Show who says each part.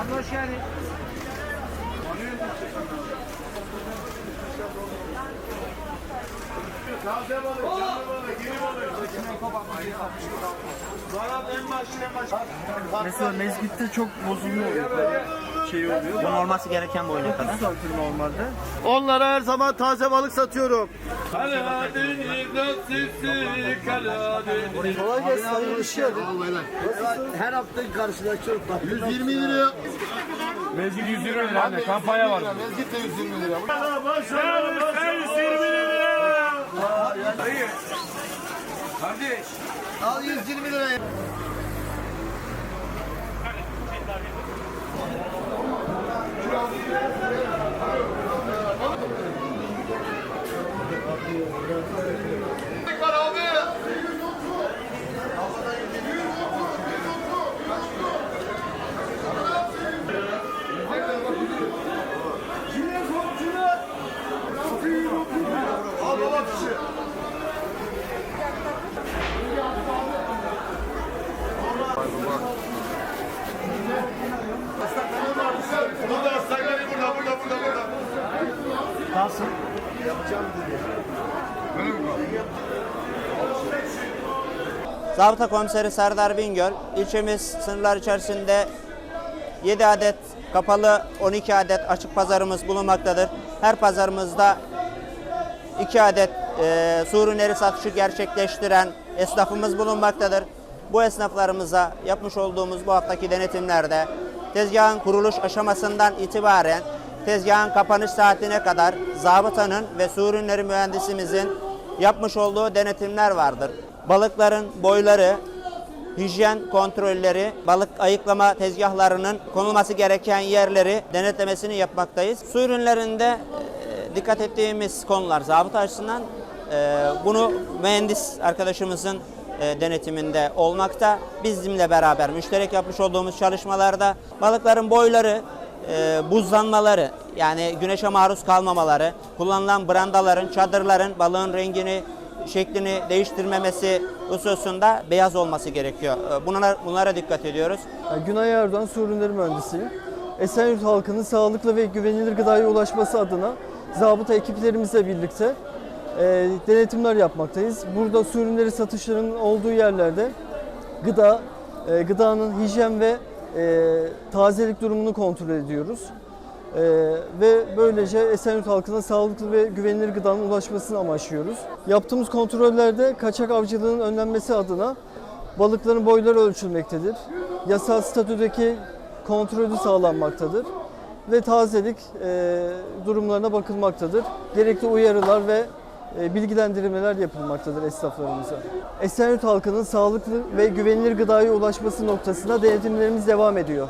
Speaker 1: Anloş yani.
Speaker 2: Taze balık, canlı balık, yeni balık. Zarar en baş, en baş.
Speaker 3: Mesela mezgitte çok. Böyle şey oluyor.
Speaker 1: Bunun olması gereken boyuna kadar.
Speaker 3: 30 santim normalde.
Speaker 2: Onlara her zaman taze balık satıyorum.
Speaker 4: Kolay gelsin. Hayırlı işler. Her hafta karşılaşıyoruz.
Speaker 2: 120 lira.
Speaker 5: Mezgit 120 lira anne kampanya var.
Speaker 2: Mezgit de 120 lira. Başlar, 120 lira.
Speaker 4: Al 120 liraya.
Speaker 1: Zabıta Komiseri Serdar Bingöl, ilçemiz sınırlar içerisinde 7 adet kapalı, 12 adet açık pazarımız bulunmaktadır. Her pazarımızda 2 adet e, su ürünleri satışı gerçekleştiren esnafımız bulunmaktadır. Bu esnaflarımıza yapmış olduğumuz bu haftaki denetimlerde tezgahın kuruluş aşamasından itibaren tezgahın kapanış saatine kadar zabıtanın ve su ürünleri mühendisimizin yapmış olduğu denetimler vardır. Balıkların boyları, hijyen kontrolleri, balık ayıklama tezgahlarının konulması gereken yerleri denetlemesini yapmaktayız. Su ürünlerinde e, dikkat ettiğimiz konular zabıta açısından e, bunu mühendis arkadaşımızın e, denetiminde olmakta. Bizimle beraber müşterek yapmış olduğumuz çalışmalarda balıkların boyları, e, buzlanmaları yani güneşe maruz kalmamaları, kullanılan brandaların, çadırların balığın rengini, şeklini değiştirmemesi hususunda beyaz olması gerekiyor. E, Bunlara, bunlara dikkat ediyoruz.
Speaker 6: Yani Günay Erdoğan Su Ürünleri Mühendisiyim. Esenyurt halkının sağlıklı ve güvenilir gıdaya ulaşması adına zabıta ekiplerimizle birlikte e, denetimler yapmaktayız. Burada su ürünleri satışlarının olduğu yerlerde gıda, e, gıdanın hijyen ve e, tazelik durumunu kontrol ediyoruz. E, ve böylece Esenyurt halkına sağlıklı ve güvenilir gıdanın ulaşmasını amaçlıyoruz. Yaptığımız kontrollerde kaçak avcılığının önlenmesi adına balıkların boyları ölçülmektedir. Yasal statüdeki kontrolü sağlanmaktadır ve tazelik e, durumlarına bakılmaktadır. Gerekli uyarılar ve bilgilendirmeler yapılmaktadır esnaflarımıza. Esenyurt halkının sağlıklı ve güvenilir gıdaya ulaşması noktasında denetimlerimiz devam ediyor.